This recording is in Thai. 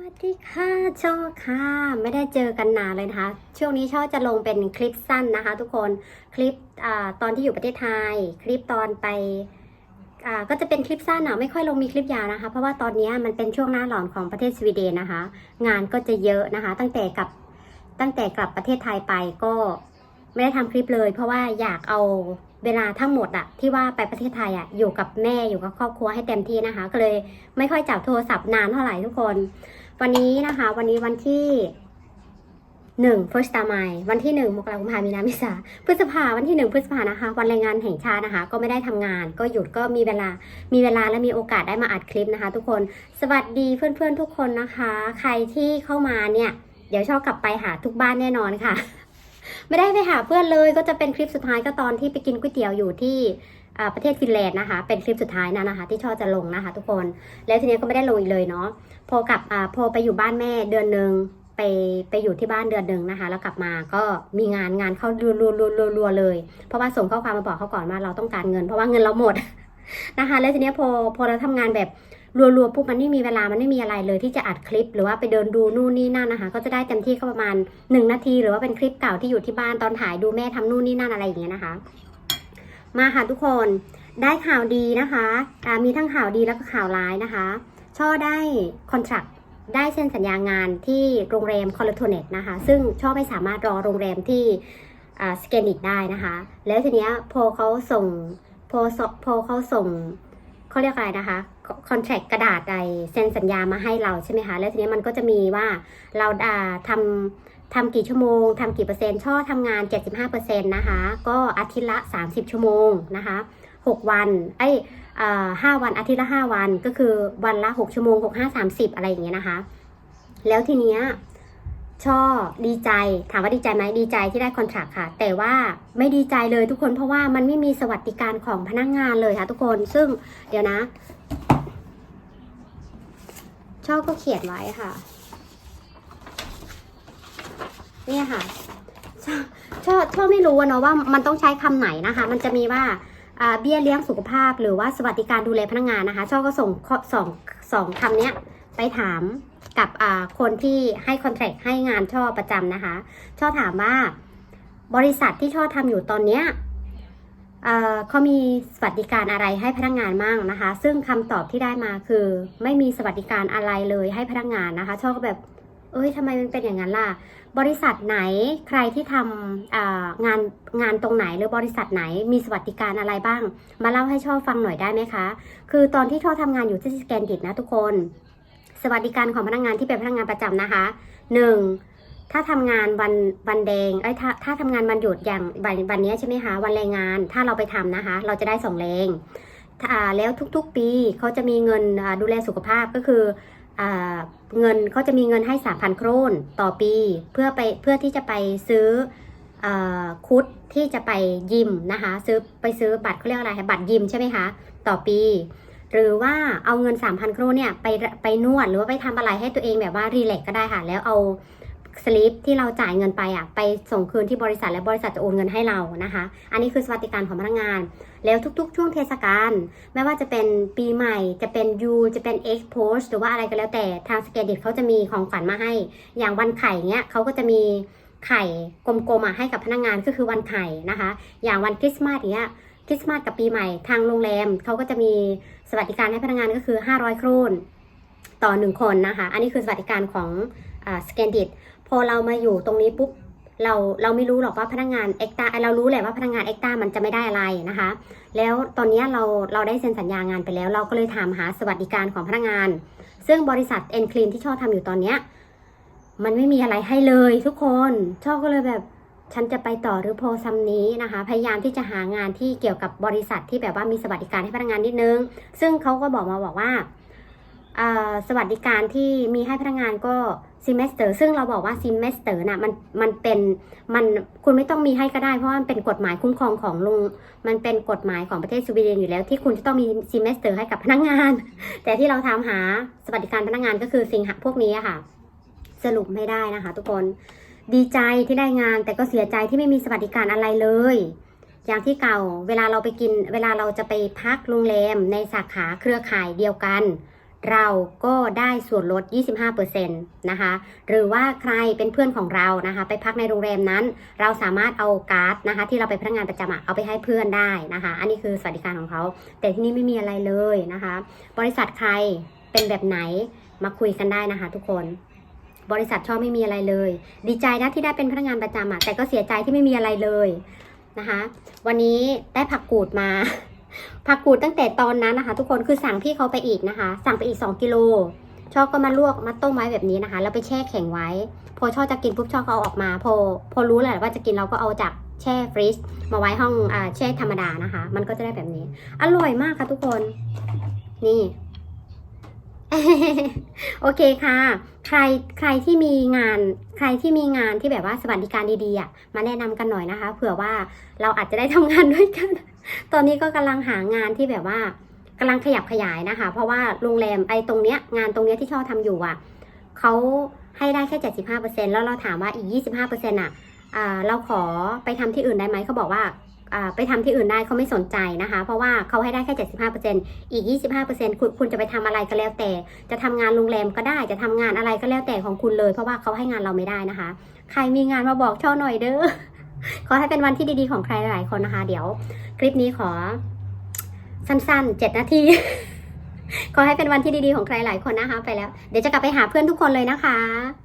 วัสดีค่ะช่อค่ะ ไม่ได้เจอกันนานเลยนะคะ ช่วงนี้ช่อจะลงเป็นคลิปสั้นนะคะ ทุกคนคลิปอตอนที่อยู่ประเทศไทย คลิปตอนไปก็จะเป็นคลิปสั้นอะไม่ค่อยลงมีคลิปยาวนะคะ เพราะว่าตอนนี้มันเป็นช่วงหน้าหลอนของประเทศสวีเดนนะคะ งานก็จะเยอะนะคะ ตั้งแต่กับตั้งแต่กลับประเทศไทยไปก็ไม่ได้ทำคลิปเลย เพราะว่าอยากเอาเวลาทั้งหมดอะที่ว่าไปประเทศไทยอะอยู่กับแม่อยู่กับครอบครัวให้เต็มที่นะคะ ก็เลยไม่ค่อยจับโทรศัพท์นานเท่าไหร่ทุกคน วันนี้นะคะ วันนี้วันที่หนึ่งพฤษภาคมวันที่หนึ่งมกราคมพามีนาเมิษาพฤษภาวันที่หนึ่งพฤษภานะคะ วันแรงงานแห่งชาตินะคะ ก็ไม่ได้ทำงาน ก็หยุดก็มีเวลา มีเวลาและมีโอกาสได้มาอัดคลิปนะคะ ทุกคน สวัสดีเพื่อนๆทุกคนนะคะ ใครที่เข้ามาเนี่ย เดี๋ยวชอบกลับไปหาทุกบ้านแน่นอนค่ะ ไม่ได้ไปหาเพื่อนเลย ก็จะเป็นคลิปสุดท้ายก็ตอนที่ไปกินก๋วยเตี๋ยวอยู่ที่ ประเทศฟินแลนด์นะคะ เป็นคลิปสุดท้ายนะนะคะ ที่ชอบจะลงนะคะ ทุกคน แล้วทีนี้ก็ไม่ได้ลงอีกเลยเนาะ พอกลับอพอไปอยู่บ้านแม่เดือนหนึ่งไปไปอยู่ที่บ้านเดือนหนึ่งนะคะ แล้วกลับมาก็มีงานงานเข้ารัวรัวรัวรัวเลย เพราะว่าส่งข้อความมาบอกเขาก่อนว่าเราต้องการเงิน เพราะว่าเงินเราหมดนะคะ แล้วทีนี้พอพอเราทำงานแบบรัวๆปุ๊บมันไม่มีเวลามันไม่มีอะไรเลยที่จะอัดคลิป หรือว่าไปเดินดูนู่นนี่นั่นนะคะ ก็จะได้เต็มที่ก็ประมาณหนึ่งนาที หรือว่าเป็นคลิปเก่าที่อยู่ที่บ้านตอนถ่ายดูแม่ทำนู่นนี่นั่นอะไรอย่างเงี้ยนะคะ มาค่ะทุกคนได้ข่าวดีนะคะมีทั้งข่าวดีแล้วก็ข่าวร้ายนะคะ ช่อได้คอน t r a c t ได้เซ็นสัญญางานที่โรงแรมคอร์โทเนตนะคะ ซึ่งช่อไม่สามารถรอโรงแรมที่สแกนิตได้นะคะ แล้วทีเนี้ยพอเขาส่งพอสพอเขาส่งเขาเรียกอะไรนะคะคอนแทคกระดาษใดเซ็นสัญญามาให้เราใช่ไหมคะ แล้วทีเนี้ยมันก็จะมีว่าเราอ่าทำ ทำกี่ชั่วโมงทำกี่เปอร์เซ็นต์ช่อทำงาน 75%นะคะ ก็อาทิตย์ละ 30 ชั่วโมงนะคะ 6 วันไอ้ห้าวันอาทิตย์ละห้าวันก็คือวันละหกชั่วโมงหกห้าสามสิบอะไรอย่างเงี้ยนะคะ แล้วทีเนี้ยช่อดีใจถามว่าดีใจไหมดีใจที่ได้คอนแทคค่ะ แต่ว่าไม่ดีใจเลยทุกคนเพราะว่ามันไม่มีสวัสดิการของพนักงงานเลยค่ะ ทุกคนซึ่งเดี๋ยวนะ ช่อก็เขียนไว้ค่ะ เนี่ยค่ะช่อช่อช่อไม่รู้เนาะว่ามันต้องใช้คำไหนนะคะ มันจะมีว่าเบี้ยเลี้ยงสุขภาพ หรือว่าสวัสดิการดูแลพนักงานนะคะช่อก็ส่งสองสองคำเนี้ยไปถามกับคนที่ให้คอนแทคให้งานช่อประจำนะคะช่อถามว่าบริษัทที่ช่อทำอยู่ตอนเนี้ยเขามีสวัสดิการอะไรให้พนักงานมั่งนะคะ ซึ่งคำตอบที่ได้มาคือ ไม่มีสวัสดิการอะไรเลยให้พนักงานนะคะช่อก็แบบ เอ้ยทำไมมันเป็นอย่างนั้นล่ะ บริษัทไหนใครที่ทำงานงานตรงไหนหรือบริษัทไหนมีสวัสดิการอะไรบ้าง มาเล่าให้ช่อฟังหน่อยได้ไหมคะ คือตอนที่ช่อทำงานอยู่ที่สแกนดิตนะทุกคน สวัสดิการของพนักงานที่เป็นพนักงานประจำนะคะหนึ่งถ้าทำงานวันวันแดงเอ้ยถ้าถ้าทำงานวันหยุดอย่างวันวันนี้ใช่ไหมคะวันแรงงานถ้าเราไปทำนะคะ เราจะได้สองแรงแล้วทุกๆปีเขาจะมีเงินดูแลสุขภาพก็คือ เงินเขาจะมีเงินให้ 3,000 โครนต่อปี เพื่อไปเพื่อที่จะไปซื้ออคุดที่จะไปยิมนะคะ ซื้อไปซื้อบัตรเขาเรียกอะไรบัตรยิมใช่ไหมคะต่อปี หรือว่าเอาเงิน 3,000 โครนเนี่ยไปไปนวดหรือว่าไปทำอะไรให้ตัวเองแบบว่ารีแลกก็ได้ค่ะ แล้วเอา สลิปที่เราจ่ายเงินไปอะไปส่งคืนที่บริษัทและบริษัทจะโอนเงินให้เรานะคะ อันนี้คือสวัสดิการของพนักงาน แล้วทุกๆ ช่วงเทศกาลไม่ว่าจะเป็นปีใหม่จะเป็นยูจะเป็น X post หรือว่าอะไรก็แล้วแต่ทางสเกดิตเขาจะมีของขวัญมาให้ อย่างวันไข่เนี้ยเขาก็จะมีไข่กลมๆมาให้กับพนักงานก็คือวันไข่นะคะ อย่างวันคริสต์มาสเนี้ยคริสต์มาสกับปีใหม่ทางโรงแรมเขาก็จะมีสวัสดิการให้พนักงานก็คือ 500 ครูนต่อหนึ่งคนนะคะ อันนี้คือสวัสดิการของสเกนดิต พอเรามาอยู่ตรงนี้ปุ๊บเราเราไม่รู้หรอกว่าพนักงานเอ็กตาเรารู้แหละว่าพนักงานเอ็กตามันจะไม่ได้อะไรนะคะ แล้วตอนนี้เราเราได้เซ็นสัญญางานไปแล้ว เราก็เลยถามหาสวัสดิการของพนักงาน ซึ่งบริษัทเอ็นคลีนที่ชอบทำอยู่ตอนเนี้ยมันไม่มีอะไรให้เลยทุกคนชอบก็เลยแบบฉันจะไปต่อหรือโพซัมนี้นะคะ พยายามที่จะหางานที่เกี่ยวกับบริษัทที่แบบว่ามีสวัสดิการให้พนักงานนิดนึง ซึ่งเขาก็บอกมาบอกว่าอ่า สวัสดิการที่มีให้พนักงานก็ซิมเมสเตอร์ซึ่งเราบอกว่าซิมเมสเตอร์น่ะมันมันเป็นมันคุณไม่ต้องมีให้ก็ได้เพราะว่ามันเป็นกฎหมายคุ้มครองของลุง มันเป็นกฎหมายของประเทศสวีเดนอยู่แล้ว ที่คุณจะต้องมีซีเมสเตอร์ให้กับพนักงาน แต่ที่เราทำหาสวัสดิการพนักงานก็คือสิ่งหาพวกนี้ค่ะ สรุปไม่ได้นะคะ ทุกคนดีใจที่ได้งาน แต่ก็เสียใจที่ไม่มีสวัสดิการอะไรเลย อย่างที่เก่าเวลาเราไปกิน เวลาเราจะไปพักโรงแรมในสาขาเครือข่ายเดียวกัน เราก็ได้ส่วนลด 25%นะคะ หรือว่าใครเป็นเพื่อนของเรานะคะ ไปพักในโรงแรมนั้น เราสามารถเอาการ์ดนะคะ ที่เราไปพนักงานประจำเอาไปให้เพื่อนได้นะคะ อันนี้คือสวัสดิการของเขา แต่ที่นี่ไม่มีอะไรเลยนะคะ บริษัทใครเป็นแบบไหนมาคุยกันได้นะคะ ทุกคนบริษัทชอบไม่มีอะไรเลย ดีใจนะที่ได้เป็นพนักงานประจำอะแต่ก็เสียใจที่ไม่มีอะไรเลยนะคะ วันนี้ได้ผักกูดมา ผักกูดตั้งแต่ตอนนั้นนะคะ ทุกคนคือสั่งพี่เขาไปอีกนะคะ สั่งไปอีก 2กิโลชอบก็มาลวกมาต้มไว้แบบนี้นะคะ แล้วไปแช่แข็งไว้ พอชอบจะกินปุ๊บชอบก็เอาออกมา พอ พอรู้แหละว่าจะกินเราก็เอาจากแช่ฟรีซมาไว้ห้องอ่าแช่ธรรมดานะคะ มันก็จะได้แบบนี้ อร่อยมากค่ะทุกคน นี่โอเคค่ะ ใครใครที่มีงาน ใครที่มีงานที่แบบว่าสวัสดิการดีๆอะมาแนะนำกันหน่อยนะคะ เผื่อว่าเราอาจจะได้ทำงานด้วยกัน ตอนนี้ก็กำลังหางานที่แบบว่ากำลังขยับขยายนะคะ เพราะว่าโรงแรมไอ้ตรงเนี้ยงานตรงเนี้ยที่ชอบทำอยู่อะเขาให้ได้แค่75%แล้วเราถามว่าอีก25%อะอ่าเราขอไปทำที่อื่นได้ไหมเขาบอกว่าไปทำที่อื่นได้เขาไม่สนใจนะคะ เพราะว่าเขาให้ได้แค่ 75%อีก 25%คุณคุณจะไปทำอะไรก็แล้วแต่ จะทำงานโรงแรมก็ได้ จะทำงานอะไรก็แล้วแต่ของคุณเลย เพราะว่าเขาให้งานเราไม่ได้นะคะ ใครมีงานมาบอกช่อหน่อยเด้อ ขอให้เป็นวันที่ดีๆของใครหลายคนนะคะ เดี๋ยว คลิปนี้ขอ สั้นๆเจ็ดนาที ขอให้เป็นวันที่ดีๆของใครหลายคนนะคะ ไปแล้ว เดี๋ยวจะกลับไปหาเพื่อนทุกคนเลยนะคะ